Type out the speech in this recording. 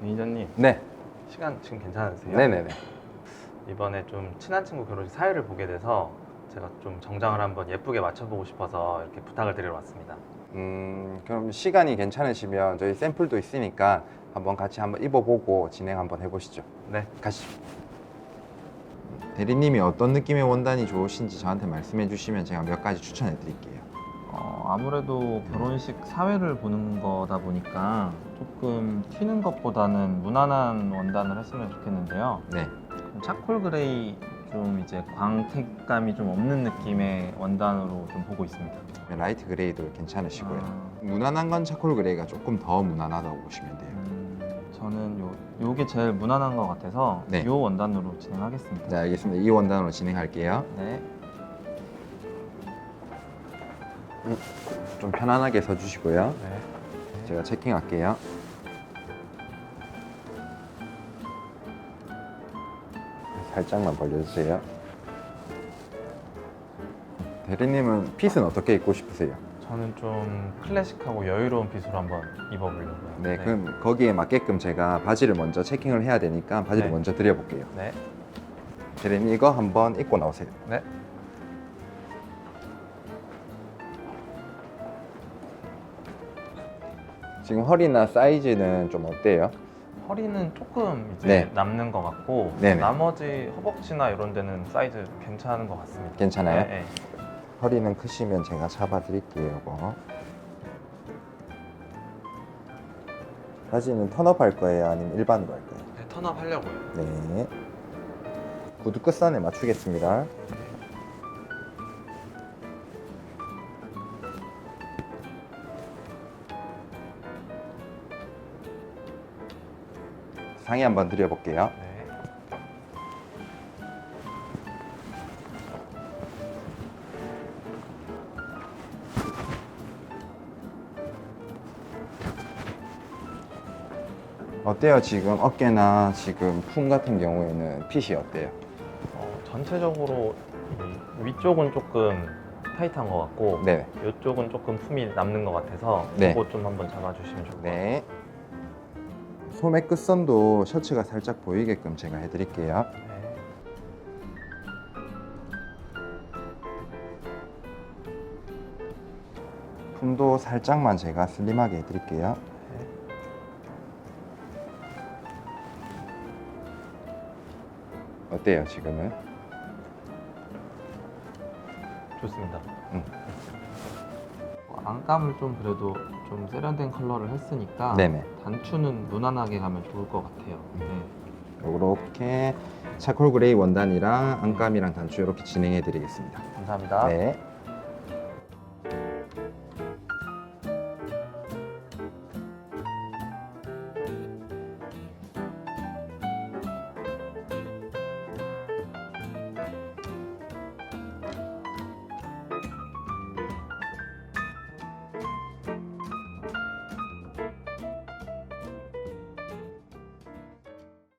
매니저님 네. 시간 지금 괜찮으세요? 네네네. 이번에 좀 친한 친구 결혼식 사회를 보게 돼서 제가 좀 정장을 한번 예쁘게 맞춰보고 싶어서 이렇게 부탁을 드리러 왔습니다. 음, 그럼 시간이 괜찮으시면 저희 샘플도 있으니까 한번 같이 한번 입어보고 진행 한번 해보시죠. 네. 가시죠. 대리님이 어떤 느낌의 원단이 좋으신지 저한테 말씀해 주시면 제가 몇 가지 추천해 드릴게요. 어, 아무래도 결혼식 사회를 보는 거다 보니까 조금 튀는 것보다는 무난한 원단을 했으면 좋겠는데요. 네. 좀 차콜 그레이 좀 이제 광택감이 좀 없는 느낌의 원단으로 좀 보고 있습니다. 라이트 그레이도 괜찮으시고요. 아, 무난한 건 차콜 그레이가 조금 더 무난하다고 보시면 돼요. 음, 저는 요 요게 제일 무난한 것 같아서 네. 요 원단으로 진행하겠습니다. 네, 알겠습니다. 이 원단으로 진행할게요. 네. 좀 편안하게 서주시고요. 네. 제가 체킹할게요. 살짝만 벌려주세요. 대리님은 핏은 어떻게 입고 싶으세요? 저는 좀 클래식하고 여유로운 핏으로 한번 입어보려고요. 네, 그럼 거기에 맞게끔 제가 바지를 먼저 체킹을 해야 되니까 바지를 네. 먼저 드려볼게요. 네. 대리님 이거 한번 입고 나오세요. 네. 지금 허리나 사이즈는 좀 어때요? 허리는 조금 이제 네. 남는 것 같고 네네. 나머지 허벅지나 이런 데는 사이즈 괜찮은 것 같습니다. 괜찮아요? 네, 네. 허리는 크시면 제가 잡아드릴게요. 이거. 바지는 턴업 할 거예요? 아니면 일반으로 할 거예요? 네, 턴업 하려고요. 네. 구두 끝선에 맞추겠습니다. 상의 한번 드려볼게요. 네. 어때요? 지금 어깨나 지금 품 같은 경우에는 핏이 어때요? 어, 전체적으로 이 위쪽은 조금 타이트한 것 같고 네. 이쪽은 조금 품이 남는 것 같아서 네. 이거 좀 한번 잡아주시면 좋을 것 같아요. 네. 소매 끝선도 셔츠가 살짝 보이게끔 제가 해드릴게요. 네. 품도 살짝만 제가 슬림하게 해드릴게요. 네. 어때요, 지금은? 좋습니다. 어, 안감을 좀 그래도 좀 세련된 컬러를 했으니까 네네. 단추는 무난하게 가면 좋을 것 같아요. 네. 이렇게 차콜 그레이 원단이랑 안감이랑 단추 이렇게 진행해 드리겠습니다. 감사합니다. 네.